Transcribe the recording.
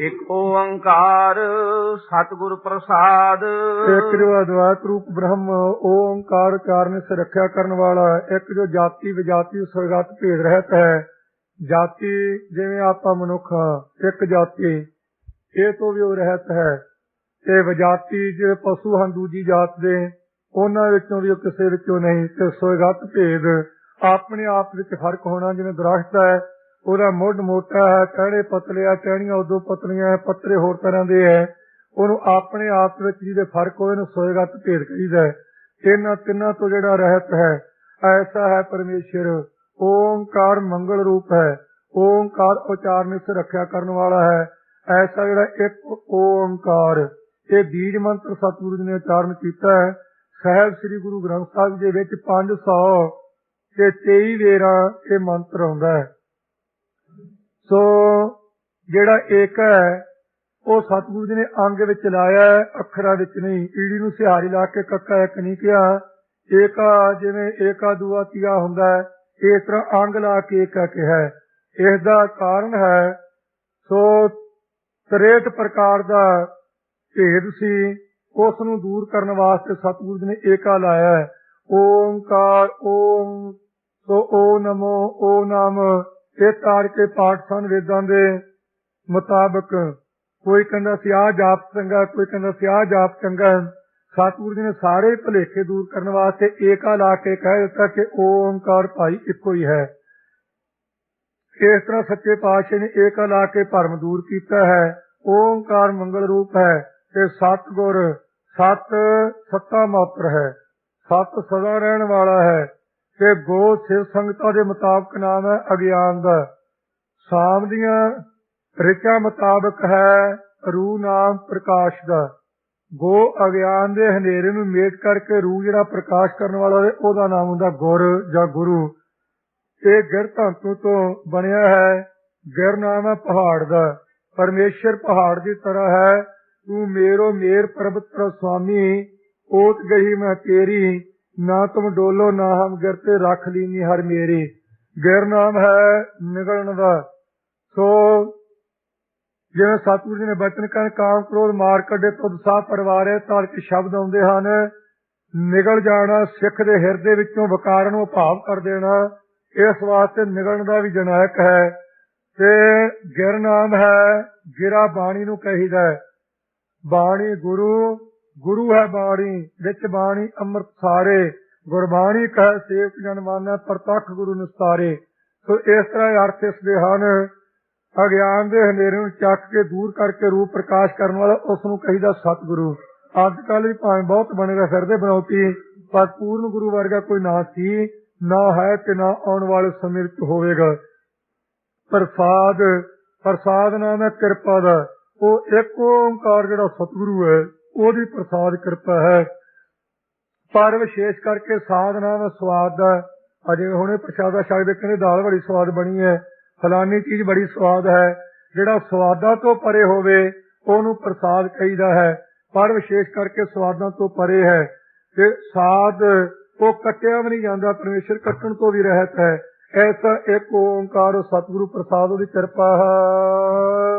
ਇਕ ਓੰਕਾਰ ਸਤਿਗੁਰ ਪ੍ਰਸਾਦ। ਇੱਕ ਜੋ ਅਦਵੈਤ ਰੂਪ ਬ੍ਰਹਮ ਓੰਕਾਰ ਉਚਾਰਨ ਸੇ ਰੱਖਿਆ ਕਰਨ ਵਾਲਾ ਇੱਕ ਜੋ ਜਾਤੀ ਵਿਜਾਤੀ ਸਰਗਤ ਭੇਦ ਰਹਿਤ ਹੈ। ਜਾਤੀ ਜਿਵੇਂ ਆਪਾਂ ਮਨੁੱਖ ਹਾਂ, ਇੱਕ ਜਾਤੀ। ਇਹ ਤੋਂ ਵੀ ਉਹ ਰਹਿਤ ਹੈ। ਤੇ ਵਿਜਾਤੀ ਜਿਹੜੇ ਪਸ਼ੂ ਹਨ ਦੂਜੀ ਜਾਤ ਦੇ ਉਹਨਾਂ ਵਿੱਚੋਂ ਵੀ ਕਿਸੇ ਵਿੱਚੋਂ ਨਹੀਂ। ਤੇ ਸਰਗਤ ਭੇਦ ਆਪਣੇ ਆਪ ਵਿੱਚ ਫ਼ਰਕ ਹੋਣਾ ਜਿਵੇਂ ਦਰਖਤ ਹੈ ਉਹਦਾ ਮੁੱਢ ਮੋਟਾ ਹੈ ਟਹਿਣੇ ਪਤਲੇ ਆ ਟਹਿਣੀਆਂ ਉਦੋਂ ਪਤਲੀਆਂ ਹੈ, ਪੱਤਰੇ ਹੋਰ ਤਰ੍ਹਾਂ ਦੇ ਹੈ। ਉਹਨੂੰ ਆਪਣੇ ਆਪ ਵਿੱਚ ਜਿਹਦੇ ਫ਼ਰਕ ਹੋਵੇ ਨੂੰ ਸੋਏਗਤ ਭੇਦ ਕਹੀਦਾ ਹੈ। ਇਹਨਾਂ ਤਿੰਨਾਂ ਤੋਂ ਜਿਹੜਾ ਰਹਿਤ ਹੈ, ਐਸਾ ਹੈ ਪਰਮੇਸ਼ਰ। ਓੰਕਾਰ ਮੰਗਲ ਰੂਪ ਹੈ। ਓੰਕਾਰ ਉਚਾਰਨ ਸੇ ਰੱਖਿਆ ਕਰਨ ਵਾਲਾ ਹੈ। ਐਸਾ ਜਿਹੜਾ ਇੱਕ ਓੰਕਾਰ। ਇਹ ਬੀਜ ਮੰਤਰ ਸਤਿਗੁਰੂ ਜੀ ਨੇ ਉਚਾਰਨ ਕੀਤਾ ਹੈ। ਸਾਹਿਬ ਸ੍ਰੀ ਗੁਰੂ ਗ੍ਰੰਥ ਸਾਹਿਬ ਦੇ ਵਿੱਚ 500 ਤੇ 23 ਵੇਰਾ ਇਹ ਮੰਤਰ ਆਉਂਦਾ ਹੈ। ਸੋ ਜਿਹੜਾ ਏਕ ਹੈ, ਉਹ ਸਤਿਗੁਰੂ ਜੀ ਨੇ ਅੰਗ ਵਿੱਚ ਲਾਇਆ ਹੈ, ਅੱਖਰਾਂ ਵਿੱਚ ਨਹੀਂ। ਈੜੀ ਨੂੰ ਸਿਹਾਰੀ ਲਾ ਕੇ ਕੱਕਾ ਇੱਕ ਨਹੀਂ ਕਿਹਾ। ਏਕਾ ਜਿਵੇਂ ਏਕਾ ਦੂਆ ਤੀਆ ਹੁੰਦਾ ਹੈ, ਇਸ ਤਰ੍ਹਾਂ ਅੰਗ ਲਾ ਕੇ ਏਕਾ ਕਿਹਾ ਹੈ। ਇਸ ਦਾ ਕਾਰਨ ਹੈ, ਸੋ 63 ਪ੍ਰਕਾਰ ਦਾ ਭੇਦ ਸੀ ਉਸ ਨੂੰ ਦੂਰ ਕਰਨ ਵਾਸਤੇ ਸਤਿਗੁਰੂ ਜੀ ਨੇ ਏਕਾ ਲਾਇਆ ਹੈ। ਓੰਕਾਰ, ਓਮ, ਸੋ ਓ ਨਮੋ, ਓ ਨਾਮ ਇਹ ਤਾਰ ਕੇ ਪਾਠ ਸਨ ਵੇਦਾਂ ਦੇ ਮੁਤਾਬਕ ਕੋਈ ਕਹਿੰਦਾ ਸੀ, ਆਹ ਜਾਪ ਚੰਗਾ, ਕੋਈ ਕਹਿੰਦਾ ਸੀ, ਆਹ ਜਾਪ ਚੰਗਾ ਸਤਿਗੁਰੂ ਜੀ ਨੇ ਸਾਰੇ ਭੁਲੇਖੇ ਦੂਰ ਕਰਨ ਵਾਸਤੇ ਏਕਾ ਲਾ ਕੇ ਕਹਿ ਦਿੱਤਾ ਕਿ ਓੰਕਾਰ ਭਾਈ ਇੱਕੋ ਹੀ ਹੈ। ਇਸ ਤਰ੍ਹਾਂ ਸੱਚੇ ਪਾਤਸ਼ਾਹ ਨੇ ਏਕਾ ਲਾ ਕੇ ਭਰਮ ਦੂਰ ਕੀਤਾ ਹੈ। ਓੰਕਾਰ ਮੰਗਲ ਰੂਪ ਹੈ ਤੇ ਸਤਿਗੁਰ ਸਤ ਸੱਤਾ ਮਾਤਰ ਹੈ। ਸਤ ਸਦਾ ਰਹਿਣ ਵਾਲਾ ਹੈ। ਤੇ ਗੋ ਸਿਵ ਸੰਗਤਾਂ ਦੇ ਮੁਤਾਬਕ ਨਾਮ ਹੈ ਅਗਿਆਨ ਦਾ। ਸ਼ਾਮ ਦੀਆਂ ਰਿਚਾਂ ਮੁਤਾਬਕ ਹੈ ਰੂ ਨਾਮ ਪ੍ਰਕਾਸ਼ ਦਾ। ਗੋ ਅਗਿਆਨ ਦੇ ਹਨੇਰੇ ਨੂੰ ਮੇਟ ਕਰਕੇ ਰੂ ਜਿਹੜਾ ਪ੍ਰਕਾਸ਼ ਕਰਨ ਵਾਲਾ ਹੋਵੇ ਉਹਦਾ ਨਾਮ ਹੁੰਦਾ ਗੁਰ ਜਾਂ ਗੁਰੂ। ਇਹ ਗਿਰ ਧਾਤੂ ਤੋਂ ਬਣਿਆ ਹੈ। ਗਿਰ ਨਾਮ ਹੈ ਪਹਾੜ ਦਾ। ਪਰਮੇਸ਼ਰ ਪਹਾੜ ਦੀ ਤਰ੍ਹਾਂ ਹੈ। ਤੂੰ ਮੇਰੋ ਮੇਰ ਪਰਬਤਰ ਸੁਆਮੀ ਓਤ ਗਈ ਮੈਂ ਤੇਰੀ। ਨਾ ਤੁਮ ਡੋਲੋ, ਨਾ ਹਮ ਗਿਰ ਤੇ ਰੱਖ ਲੀਨੀ ਹਰ ਮੇਰੀ। ਗਿਰ ਨਾਮ ਹੈ ਨਿਗਲਣ ਦਾ। ਸੋ ਜਿਵੇਂ ਸਤਿਗੁਰੂ ਜੀ ਨੇ ਬਚਨ ਕਰਨ ਕਾਮ ਕ੍ਰੋਧ ਮਾਰ ਕੱਢੇ, ਤੁਧ ਸਾਹ ਪਰਵਾਰੇ ਤਲ ਸ਼ਬਦ ਆਉਂਦੇ ਹਨ। ਨਿਗਲ ਜਾਣਾ, ਸਿੱਖ ਦੇ ਹਿਰਦੇ ਵਿੱਚੋਂ ਵਿਕਾਰ ਨੂੰ ਭਾਵ ਕਰ ਦੇਣਾ, ਇਸ ਵਾਸਤੇ ਨਿਗਲਣ ਦਾ ਵੀ ਜਨਾਇਕ ਹੈ। ਤੇ ਗਿਰ ਨਾਮ ਹੈ, ਗਿਰਾ ਬਾਣੀ ਨੂੰ ਕਹੀਦਾ ਬਾਣੀ ਗੁਰੂ ਗੁਰੂ ਹੈ ਬਾਣੀ, ਵਿੱਚ ਬਾਣੀ, ਅੰਮ੍ਰਿਤ ਸਾਰੇ। ਗੁਰਬਾਣੀ ਕਹੇ, ਸੇਵਕ ਜਨ ਪ੍ਰਤੱਖ ਗੁਰੂ ਨਿਸਤਾਰੇ। ਸੋ ਇਸ ਤਰ੍ਹਾਂ ਅਰਥ ਇਸ ਦੇ ਹਨ। ਅਗਿਆਨ ਦੇ ਹਨੇਰੇ ਨੂੰ ਚੱਕ ਕੇ ਦੂਰ ਕਰਕੇ ਰੂਪ ਪ੍ਰਕਾਸ਼ ਕਰਨ ਵਾਲਾ ਉਸ ਨੂੰ ਕਹੀਦਾ ਸਤਿਗੁਰੂ। ਅੱਜ ਕੱਲ ਵੀ ਭਾਵੇਂ ਬਹੁਤ ਬਣੇਗਾ ਫਿਰਦੇ ਬਣਾਉਤੀ ਪਰ ਪੂਰਨ ਗੁਰੂ ਵਰਗਾ ਕੋਈ ਨਾ ਸੀ, ਨਾ ਹੈ ਤੇ ਨਾ ਆਉਣ ਵਾਲੇ ਸਮੇਂ ਵਿੱਚ ਹੋਵੇਗਾ। ਪ੍ਰਸਾਦ ਪ੍ਰਸਾਦ ਨਾਮ ਹੈ ਕਿਰਪਾ ਦਾ। ਉਹ ਇੱਕ ਓੰਕਾਰ ਜਿਹੜਾ ਸਤਿਗੁਰੂ ਹੈ। ਉਹਦੀ ਪ੍ਰਸਾਦ ਕਿਰਪਾ ਹੈ। ਪਰ ਵਿਸ਼ੇਸ਼ ਕਰਕੇ ਸਾਧ ਨਾਮ ਸਵਾਦ ਦਾ, ਅਜੇ ਹੁਣੇ ਪ੍ਰਸ਼ਾਦਾ ਛਕਦੇ ਕਹਿੰਦੇ ਦਾਲ ਬੜੀ ਸਵਾਦ ਬਣੀ ਹੈ। ਫਲਾਨੀ ਚੀਜ਼ ਬੜੀ ਸਵਾਦ ਹੈ। ਜਿਹੜਾ ਸਵਾਦਾਂ ਤੋਂ ਪਰੇ ਹੋਵੇ, ਉਹਨੂੰ ਪ੍ਰਸਾਦ ਕਹੀਦਾ ਹੈ। ਪਰ ਵਿਸ਼ੇਸ਼ ਕਰਕੇ ਸਵਾਦਾਂ ਤੋਂ ਪਰੇ ਹੈ। ਤੇ ਸਾਧ, ਉਹ ਕੱਟਿਆ ਵੀ ਨਹੀਂ ਜਾਂਦਾ, ਪਰਮੇਸ਼ਰ ਕੱਟਣ ਤੋਂ ਵੀ ਰਹਿਤ ਹੈ। ਐਸਾ ਇੱਕ ਓੰਕਾਰ ਸਤਿਗੁਰੂ ਪ੍ਰਸਾਦ ਉਹਦੀ ਕਿਰਪਾ ਹੈ।